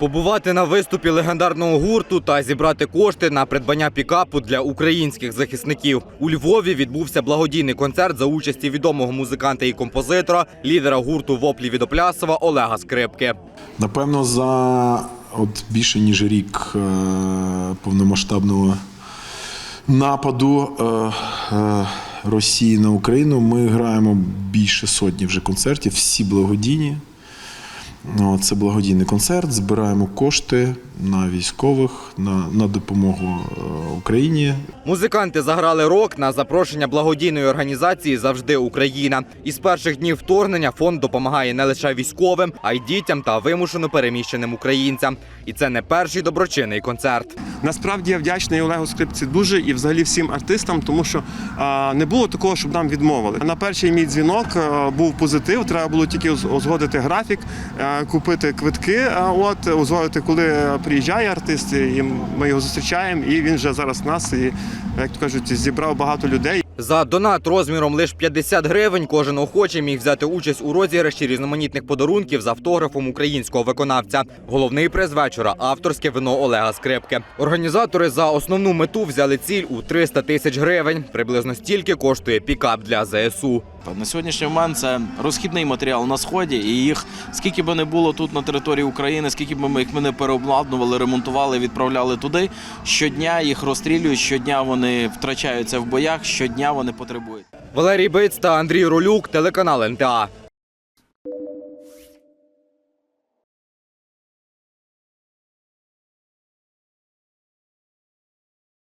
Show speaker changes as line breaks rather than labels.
Побувати на виступі легендарного гурту та зібрати кошти на придбання пікапу для українських захисників. У Львові відбувся благодійний концерт за участі відомого музиканта і композитора, лідера гурту Воплі Відоплясова Олега Скрипки.
Напевно, за от більше ніж рік е, повномасштабного нападу е, е, Росії на Україну ми граємо більше сотні вже концертів, всі благодійні. Це благодійний концерт. Збираємо кошти на військових, на, на допомогу е, Україні.
Музиканти заграли рок на запрошення благодійної організації Завжди Україна. Із перших днів вторгнення фонд допомагає не лише військовим, а й дітям та вимушено переміщеним українцям. І це не перший доброчинний концерт.
Насправді я вдячний Олегу Скрипці дуже і взагалі всім артистам, тому що а, не було такого, щоб нам відмовили. На перший мій дзвінок а, був позитив. Треба було тільки уз- узгодити графік, а, купити квитки. А, от узгодити, коли приїжджає артист, і ми його зустрічаємо. І він вже зараз нас і як то кажуть, зібрав багато людей.
За донат розміром лише 50 гривень кожен охочий міг взяти участь у розіграші різноманітних подарунків з автографом українського виконавця. Головний приз вечора авторське вино Олега Скрипки. Організатори за основну мету взяли ціль у 300 тисяч гривень. Приблизно стільки коштує пікап для ЗСУ.
На сьогоднішній момент це розхідний матеріал на сході, і їх скільки би не було тут на території України, скільки б ми їх ми не переобладнували, ремонтували, відправляли туди. Щодня їх розстрілюють, щодня вони втрачаються в боях, щодня вони потребують.
Валерій Биць та Андрій Ролюк, телеканал НТА.